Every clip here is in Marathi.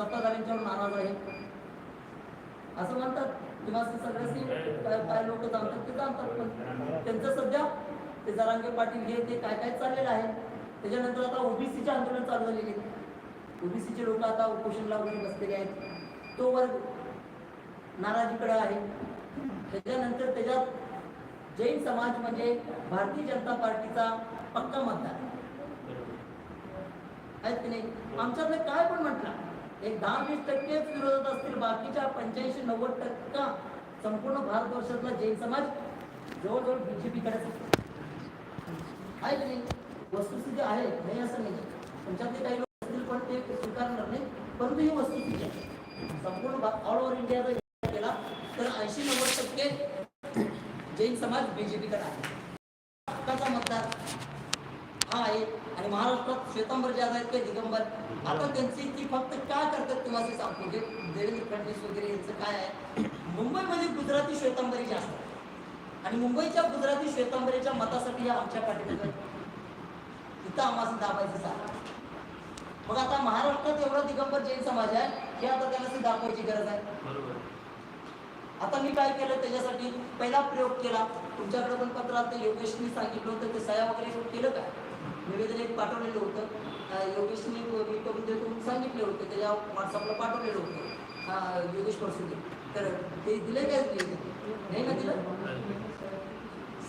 सत्ताधाऱ्यांच्यावर नाराज आहे. असं म्हणतात. किंवा सगळ्याशी काय लोक जाणतात ते जाणतात. पण त्यांचं सध्या ते जरांगे पाटील हे ते काय काय चाललेलं आहे त्याच्यानंतर आता ओबीसीचे आंदोलन चालू झालेले ओबीसीचे लोक आता उपोषणला वगैरे बसलेले आहेत. तो वर्ग नाराजीकडे आहे. त्याच्यानंतर त्याच्यात जैन समाज म्हणजे भारतीय जनता पार्टीचा पक्का मतदार. आहेत की नाही? आमच्यातलं काय पण म्हटलं. एक दहा वीस टक्केच विरोधात असतील बाकीच्या पंच्याऐंशी नव्वद टक्का संपूर्ण भारतवर्षातला जैन समाज जवळजवळ बीजेपीकडे आहे की नाही? वस्तुस्थिती आहे नाही असं नाही. तुमच्यातले काही लोक असतील पण ते स्वीकारणार नाही. परंतु ही वस्तुस्थिती आहे. संपूर्ण ऑल ओव्हर इंडिया जर विचार केला तर ऐंशी नव्वद टक्के जैन समाज बीजेपीकडे आहे. हक्काचा मतदार हा आहे. आणि महाराष्ट्रात श्वेतांबर जे आहेत ते दिगंबर आता त्यांची ती फक्त काय करतात तुम्हाला ते सांगतो म्हणजे देवेंद्र फडणवीस वगैरे यांचं काय आहे? मुंबईमध्ये गुजराती श्वेतांबरी जास्त आहेत. आणि मुंबईच्या गुजराती श्वेतांबरीच्या मतासाठी या आमच्या आहेत. तिथं आम्हाला दाबायचं चाललं मग आता महाराष्ट्रात एवढा दिगंबर जैन समाज आहे हे आता त्यांना दाखवायची गरज आहे. आता मी काय केलं त्याच्यासाठी पहिला प्रयोग केला. तुमच्याकडे पण पत्रात ते योगेशनी सांगितलं होतं ते सह्या वगैरे केलं का निवेदन एक पाठवलेलं होतं. योगेशने योगेशनी करून सांगितलं होतं त्याच्या व्हॉट्सअपला पाठवलेलं होतं. हा योगेश परसुदे. तर ते दिलं काय नाही ना दिलं?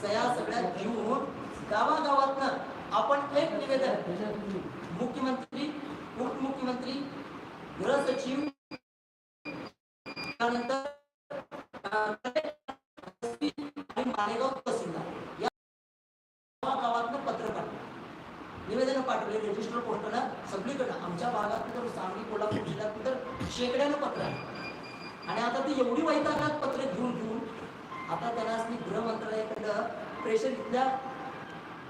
सह्या सगळ्या घेऊन गावागावातनं आपण एक निवेदन मुख्यमंत्री उपमुख्यमंत्री गृह सचिव त्यानंतर मालेगाव तहसीलदार या गावागावातनं पत्र पाठवलं टाकले रजिस्टर पोस्टानं सगळीकडं आमच्या भागात तर सांगली कोल्हापूर जिल्ह्यात तर शेकड्यानं पत्र आहे. आणि आता ती एवढी वैतागात पत्रे घेऊन घेऊन आता त्यांना मी गृह मंत्रालयाकडं प्रेशर इथल्या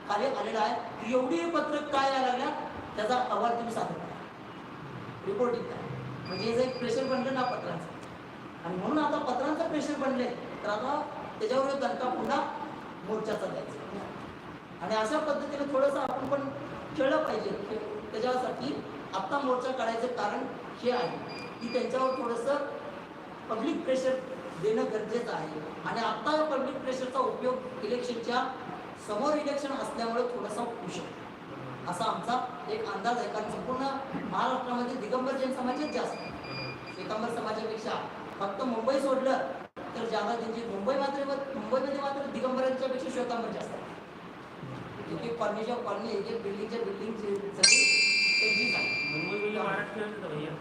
कार्य आलेला आहे की एवढी पत्र काय यायला लागल्या त्याचा अहवाल तुम्ही सादर करा. रिपोर्टिंग करा. म्हणजे हे जे एक प्रेशर बनलं ना पत्रांचं. आणि म्हणून आता पत्रांचं प्रेशर बनले तर आता त्याच्यावर दणका पुन्हा मोर्चाचा द्यायचा आणि अशा पद्धतीने थोडंसं आपण पण खेळलं पाहिजे. त्याच्यासाठी आत्ता मोर्चा काढायचं कारण हे आहे. की त्यांच्यावर थोडंसं पब्लिक प्रेशर देणं गरजेचं आहे. आणि आत्ता या पब्लिक प्रेशरचा उपयोग इलेक्शनच्या समोर इलेक्शन असल्यामुळे थोडासा होऊ शकतो. असा आमचा एक अंदाज आहे. कारण संपूर्ण महाराष्ट्रामध्ये दिगंबर जैन समाजच जास्त आहे. समाजापेक्षा फक्त मुंबई सोडलं तर ज्यादा त्यांची मुंबई मात्र मुंबईमध्ये मात्र दिगंबरांच्यापेक्षा श्वेतांबर जास्त आहे एक कॉलनीच्या कॉलनी एक एक बिल्डिंगच्या बिल्डिंग सगळी त्यांचीच आहे मुंबई म्हणजे महाराष्ट्र आहे भैया.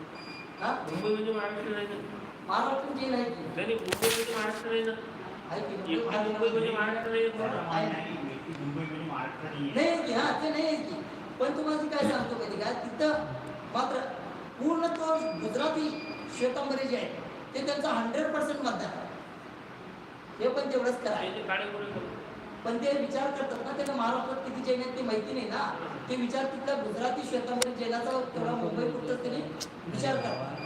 हा? मुंबई म्हणजे महाराष्ट्र आहे ना? महाराष्ट्र जेल आहे की नाही नाही, मुंबई म्हणजे महाराष्ट्र आहे ना? आहे की एकटी मुंबई म्हणजे महाराष्ट्र नाही ना? आहे. ना? नाही की हा ते नाही की पण तुम्हाला काय सांगतो माहिती का? तिथं मात्र पूर्ण तो गुजराती श्वेतांबरी जे आहे ते त्यांचा हंड्रेड पर्सेंट मतदान आहे. हे पण तेवढंच करा त्याचे काळेगोरे लोक. पण ते विचार करतात ना त्यांना महाराष्ट्रात किती जैन आहेत ते माहिती नाही ना. ते विचार तिथल्या गुजराती श्वेतांबरी जैनाचा तेवढा मुंबई पुरतं त्यांनी विचार करतात.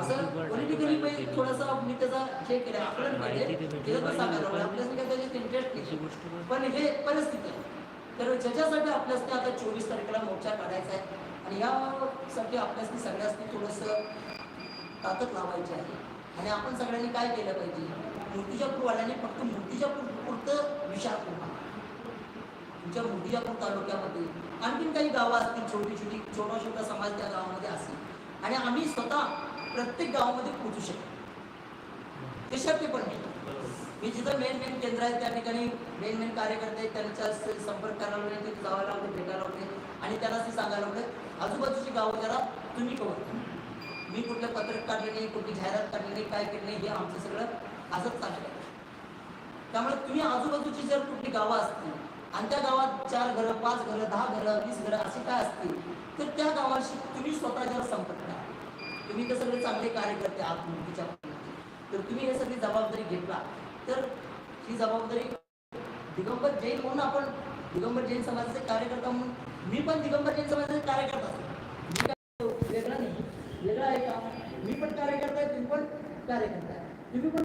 असं पॉलिटिकली थोडंसं मी त्याचा हे केलं आकलन केले सांगायला लागलं आपल्याला काय त्याच्यात इंटरेस्ट नाही. पण हे परिस्थिती आहे. तर ज्याच्यासाठी आपल्यासने आता चोवीस तारखेला मोर्चा काढायचा आहे आणि यासाठी आपल्यासनी सगळ्यासनी थोडंसं ताकद लावायची आहे. आणि आपण सगळ्यांनी काय केलं पाहिजे? मूर्तिजापूरवाल्यांनी फक्त मूर्तिजापूर पुरतं विचार तुमच्या मूर्तिजापूर तालुक्यामध्ये? आणखीन काही गावं असतील छोटी छोटी छोटा छोटा समाज त्या गावामध्ये असेल. आणि आम्ही स्वतः प्रत्येक गावामध्ये पोहोचू शकतो. ते शक्य पण नाही. मी जिथं मेन मेन केंद्र आहेत त्या ठिकाणी मेन मेन कार्यकर्ते आहेत, त्यांच्या संपर्क करायला लागले तिथे जायला लागले भेटायला लागले. आणि त्याला ते सांगायला लागले आजूबाजूची गावं जरा तुम्ही कवर मी कुठलं पत्रक काढले नाही कुठली जाहिरात काढली नाही काय केलं नाही हे आमचं सगळं असंच चाललं आहे. त्यामुळे तुम्ही आजूबाजूची जर कुठली गावं असतील आणि त्या गावात चार घरं पाच घरं दहा घरं वीस घरं अशी काय असतील तर त्या गावाशी तुम्ही स्वतःच्यावर संपर्क तुम्ही तर सगळे चांगले कार्यकर्ते आहात मुलगीच्या तर तुम्ही हे सगळी जबाबदारी घेतला. तर ही जबाबदारी दिगंबर जैन म्हणून आपण दिगंबर जैन समाजाचे कार्यकर्ता म्हणून मी पण दिगंबर जैन समाजाचे कार्यकर्ता आहे. मी काय वेगळा नाही. वेगळा आहे का? मी पण कार्यकर्ता आहे तुम्ही पण कार्यकर्ता आहे. तुम्ही पण